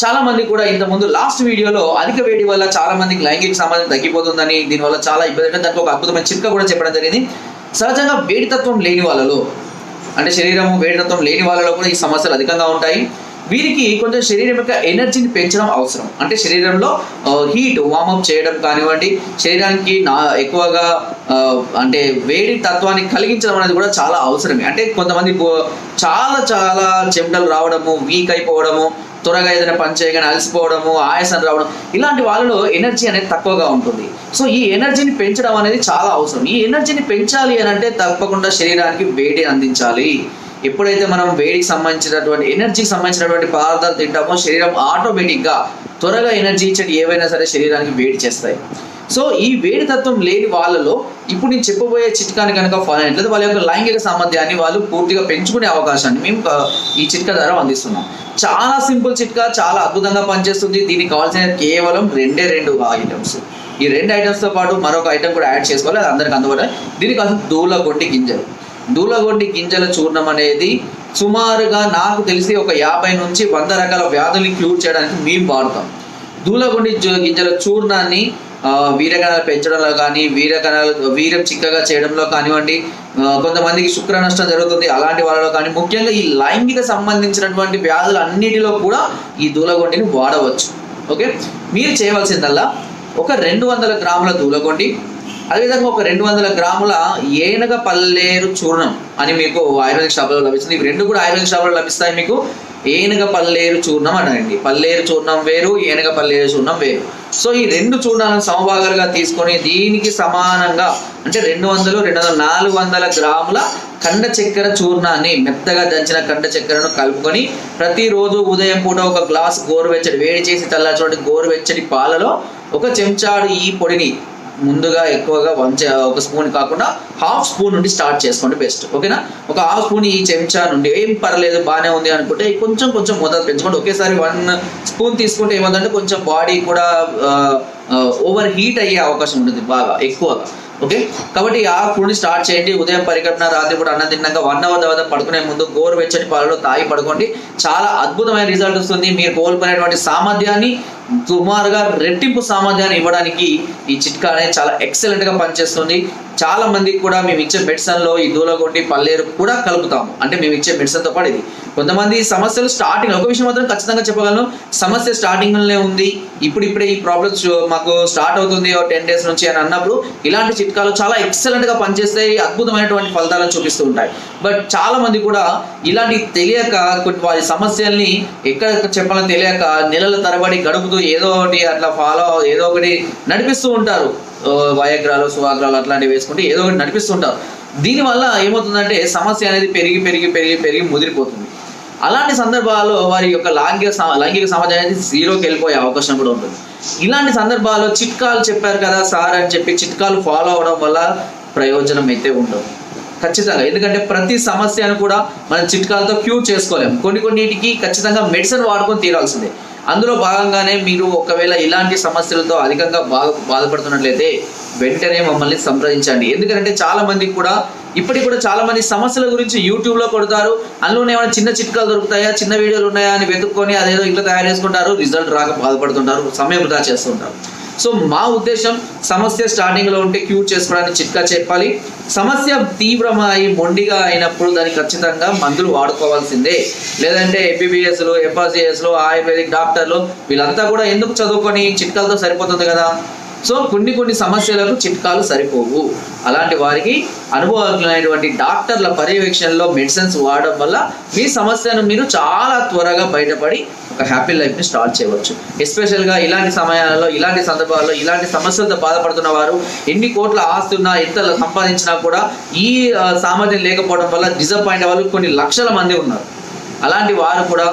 చాలా మంది కూడా ఇంత ముందు లాస్ట్ వీడియోలో అధిక వేడి వల్ల చాలా మందికి లైంగిక సామర్థ్యం తగ్గిపోతుందని దీనివల్ల చాలా ఇబ్బంది అంటే ఒక అద్భుతమైన చిట్కా కూడా చెప్పడం జరిగింది. సహజంగా వేడితత్వం లేని వాళ్ళలో అంటే శరీరము వేడితత్వం లేని వాళ్ళలో కూడా ఈ సమస్యలు అధికంగా ఉంటాయి. వీరికి కొంచెం శరీరం యొక్క ఎనర్జీని పెంచడం అవసరం. అంటే శరీరంలో హీట్ వార్మప్ చేయడం కానివ్వండి శరీరానికి నా ఎక్కువగా అంటే వేడి తత్వాన్ని కలిగించడం అనేది కూడా చాలా అవసరమే. అంటే కొంతమంది చాలా చాలా చెమటలు రావడము వీక్ అయిపోవడము త్వరగా ఏదైనా పని చేయగానే అలసిపోవడము ఆయాసం రావడం ఇలాంటి వాళ్ళలో ఎనర్జీ అనేది తక్కువగా ఉంటుంది. సో ఈ ఎనర్జీని పెంచడం అనేది చాలా అవసరం. ఈ ఎనర్జీని పెంచాలి అని అంటే తప్పకుండా శరీరానికి వేడి అందించాలి. ఎప్పుడైతే మనం వేడికి సంబంధించినటువంటి ఎనర్జీకి సంబంధించినటువంటి పదార్థాలు తింటామో శరీరం ఆటోమేటిక్గా త్వరగా ఎనర్జీ ఇచ్చేటి ఏవైనా సరే శరీరానికి వేడి చేస్తాయి. సో ఈ వేడి తత్వం లేని వాళ్ళలో ఇప్పుడు నేను చెప్పబోయే చిట్కాని కనుక ఫాలో అయినట్లయితే వాళ్ళ యొక్క లైంగిక సామర్థ్యాన్ని వాళ్ళు పూర్తిగా పెంచుకునే అవకాశాన్ని మేము ఈ చిట్కా ద్వారా అందిస్తున్నాం. చాలా సింపుల్ చిట్కా చాలా అద్భుతంగా పనిచేస్తుంది. దీనికి కావాల్సిన కేవలం రెండే రెండు ఐటమ్స్ ఈ రెండు ఐటమ్స్తో పాటు మరొక ఐటమ్ కూడా యాడ్ చేసుకోవాలి అది అందరికి అందుబాటు దీనికి అసలు కొట్టి గింజలు. దూలగొండి గింజల చూర్ణం అనేది సుమారుగా నాకు తెలిసి ఒక యాభై నుంచి వంద రకాల వ్యాధుల్ని క్యూర్ చేయడానికి మేము వాడతాం దూలగొండి గింజల చూర్ణాన్ని వీరకణాలు పెంచడంలో కానీ వీరకణాలు వీరం చిక్కగా చేయడంలో కానివ్వండి కొంతమందికి శుక్ర నష్టం జరుగుతుంది అలాంటి వాళ్ళలో కానీ ముఖ్యంగా ఈ లైంగిక సంబంధించినటువంటి వ్యాధులు అన్నిటిలో కూడా ఈ దూలగొండిని వాడవచ్చు. ఓకే? మీరు చేయవలసిందల్లా ఒక రెండు వందల గ్రాముల దూలగొండి అదేవిధంగా ఒక రెండు వందల గ్రాముల ఏనగ పల్లేరు చూర్ణం అని మీకు ఆయుర్వేదిక్ షాపులో లభిస్తుంది. ఇవి రెండు కూడా ఆయుర్వేదిక్ షాపులో లభిస్తాయి మీకు. ఏనుగ పల్లేరు చూర్ణం అనండి. పల్లేరు చూర్ణం వేరు ఏనుగ పల్లేరు చూర్ణం వేరు. సో ఈ రెండు చూర్ణాలను సమభాగాలుగా తీసుకొని దీనికి సమానంగా అంటే రెండు వందలు రెండు వందల నాలుగు వందల గ్రాముల కండ చక్కెర చూర్ణాన్ని మెత్తగా దంచిన కండ చక్కెరను కలుపుకొని ప్రతిరోజు ఉదయం పూట ఒక గ్లాస్ గోరువెచ్చడి వేడి చేసి చల్లార్చినటువంటి గోరువెచ్చటి పాలలో ఒక చెంచాడు ఈ పొడిని ముందుగా ఎక్కువగా వన్ ఒక స్పూన్ కాకుండా హాఫ్ స్పూన్ నుండి స్టార్ట్ చేసుకోండి బెస్ట్. ఓకేనా? ఒక హాఫ్ స్పూన్ ఈ చెంచా నుండి. ఏం పర్లేదు బాగానే ఉంది అనుకుంటే కొంచెం కొంచెం మోతాదు పెంచుకోండి. ఒకేసారి వన్ స్పూన్ తీసుకుంటే ఏమందంటే కొంచెం బాడీ కూడా ఓవర్ హీట్ అయ్యే అవకాశం ఉంటుంది బాగా ఎక్కువగా. ఓకే? కాబట్టి ఆ ఫుడ్ని స్టార్ట్ చేయండి. ఉదయం పరికల్పన రాత్రి కూడా అన్నం తిన్నాక వన్ అవర్ తర్వాత పడుకునే ముందు గోరు వెచ్చని పాలలో తాగి పడుకోండి. చాలా అద్భుతమైన రిజల్ట్ వస్తుంది. మీరు కోల్పోయినటువంటి సామర్థ్యాన్ని సుమారుగా రెట్టింపు సామర్థ్యాన్ని ఇవ్వడానికి ఈ చిట్కా అనేది చాలా ఎక్సలెంట్గా పనిచేస్తుంది. చాలా మందికి కూడా మేము ఇచ్చే మెడిసిన్లో ఈ దూలగొట్టి పల్లేరు కూడా కలుపుతాము. అంటే మేము ఇచ్చే మెడిసిన్తో పాటు ఇది. కొంతమంది సమస్యలు స్టార్టింగ్ ఒక విషయం మాత్రం ఖచ్చితంగా చెప్పగలను. సమస్య స్టార్టింగ్లోనే ఉంది. ఇప్పుడు ఇప్పుడే ఈ ప్రాబ్లమ్స్ మాకు స్టార్ట్ అవుతుంది టెన్ డేస్ నుంచి అని అన్నప్పుడు ఇలాంటి చిట్కాలు చాలా ఎక్సలెంట్గా పనిచేస్తాయి. అద్భుతమైనటువంటి ఫలితాలను చూపిస్తూ ఉంటాయి. బట్ చాలా మంది కూడా ఇలాంటి తెలియక కొన్ని వారి సమస్యల్ని ఎక్కడ చెప్పాలో తెలియక నెలల తరబడి గడుపుతూ ఏదో ఒకటి అట్లా ఫాలో ఏదో ఒకటి నడిపిస్తూ ఉంటారు. వయగ్రాలు సువాగ్రాలు అట్లాంటివి వేసుకుంటే ఏదో ఒకటి నడిపిస్తుంటారు దీనివల్ల ఏమవుతుందంటే సమస్య అనేది పెరిగి పెరిగి పెరిగి పెరిగి ముదిరిపోతుంది. అలాంటి సందర్భాల్లో వారి యొక్క లైంగిక లైంగిక సమాజం అనేది జీరోకి వెళ్ళిపోయే అవకాశం కూడా ఉంటుంది. ఇలాంటి సందర్భాల్లో చిట్కాలు చెప్పారు కదా సార్ అని చెప్పి చిట్కాలు ఫాలో అవడం వల్ల ప్రయోజనం అయితే ఉండదు. ఖచ్చితంగా. ఎందుకంటే ప్రతి సమస్యను కూడా మనం చిట్కాలతో క్యూర్ చేసుకోలేం కొన్ని కొన్నిటికి ఖచ్చితంగా మెడిసిన్ వాడుకొని తీరాల్సిందే. అందులో భాగంగానే మీరు ఒకవేళ ఇలాంటి సమస్యలతో అధికంగా బాధ బాధపడుతున్నట్లయితే వెంటనే మమ్మల్ని సంప్రదించండి. ఎందుకంటే చాలా మంది కూడా ఇప్పటికి కూడా చాలా మంది సమస్యల గురించి యూట్యూబ్లో కొడతారు. అందులోనే ఏమైనా చిన్న చిట్కాలు దొరుకుతాయా చిన్న వీడియోలు ఉన్నాయా అని వెతుక్కొని అదేదో ఇంట్లో తయారు చేసుకుంటారు రిజల్ట్ రాక బాధపడుతుంటారు సమయం వృధా చేస్తుంటారు. సో మా ఉద్దేశం సమస్య స్టార్టింగ్లో ఉంటే క్యూర్ చేసుకోవడానికి చిట్కా చెప్పాలి. సమస్య తీవ్రమై మొండిగా అయినప్పుడు దానికి ఖచ్చితంగా మందులు వాడుకోవాల్సిందే. లేదంటే ఎంబీబీఎస్లు ఎఫ్ఆర్సిఎస్లు ఆయుర్వేదిక్ డాక్టర్లు వీళ్ళంతా కూడా ఎందుకు చదువుకొని చిట్కాలతో సరిపోతుంది కదా? సో కొన్ని కొన్ని సమస్యలకు చిట్కాలు సరిపోవు. అలాంటి వారికి అనుభవజ్ఞులైనటువంటి డాక్టర్ల పర్యవేక్షణలో మెడిసిన్స్ వాడడం వల్ల మీ సమస్యను మీరు చాలా త్వరగా బయటపడి ఒక హ్యాపీ లైఫ్ని స్టార్ట్ చేయవచ్చు. ఎస్పెషల్గా ఇలాంటి సమయాలలో ఇలాంటి సందర్భాల్లో ఇలాంటి సమస్యలతో బాధపడుతున్న వారు ఎన్ని కోట్ల ఆస్తున్నా ఎంత సంపాదించినా కూడా ఈ సామర్థ్యం లేకపోవడం వల్ల డిసప్పాయింట్ వాళ్ళు కొన్ని లక్షల మంది ఉన్నారు. అలాంటి వారు కూడా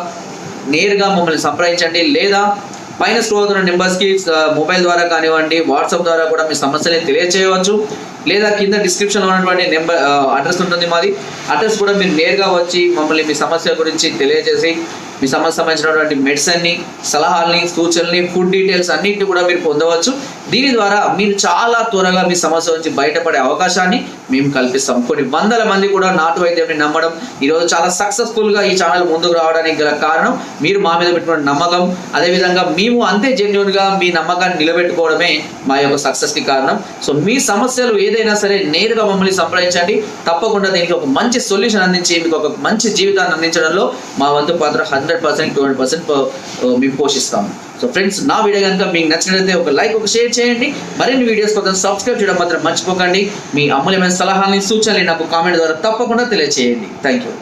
నేరుగా మమ్మల్ని సంప్రదించండి. లేదా పైన స్క్రోల్ అవుతున్న నెంబర్స్కి మొబైల్ ద్వారా కానివ్వండి వాట్సాప్ ద్వారా కూడా మీ సమస్యని తెలియచేయవచ్చు. లేదా కింద డిస్క్రిప్షన్లో ఉన్నటువంటి నెంబర్ అడ్రస్ ఉంటుంది మాది. అడ్రస్ కూడా మీరు నేరుగా వచ్చి మమ్మల్ని మీ సమస్య గురించి తెలియజేసి మీ సమస్య సంబంధించినటువంటి మెడిసిన్ని సలహాల్ని సూచనల్ని ఫుడ్ డీటెయిల్స్ అన్నింటిని కూడా మీరు పొందవచ్చు. దీని ద్వారా మీరు చాలా త్వరగా మీ సమస్య నుంచి బయటపడే అవకాశాన్ని మేము కల్పిస్తాం. కొన్ని వందల మంది కూడా నాటు వైద్యాన్ని నమ్మడం ఈరోజు చాలా సక్సెస్ఫుల్గా ఈ ఛానల్ ముందుకు రావడానికి గల కారణం. మీరు మా మీద పెట్టుకున్న నమ్మకం. అదేవిధంగా మేము అంతే జెన్యున్గా మీ నమ్మకాన్ని నిలబెట్టుకోవడమే మా యొక్క సక్సెస్కి కారణం. సో మీ సమస్యలు ఏదైనా సరే నేరుగా మమ్మల్ని సంప్రదించండి. తప్పకుండా దీనికి ఒక మంచి సొల్యూషన్ అందించి మీకు ఒక మంచి జీవితాన్ని అందించడంలో మా వంతు పాత్ర hundred percent two hundred percent మేము పోషిస్తాము సో ఫ్రెండ్స్ నా వీడియో కనుక మీకు నచ్చినట్లయితే ఒక లైక్ ఒక షేర్ చేయండి. మరిన్ని వీడియోస్ కోసం సబ్స్క్రైబ్ చేయడం మాత్రం మర్చిపోకండి. మీ అమూల్యమైన సలహాలని సూచనలు నాకు కామెంట్ ద్వారా తప్పకుండా తెలియజేయండి థ్యాంక్ యూ.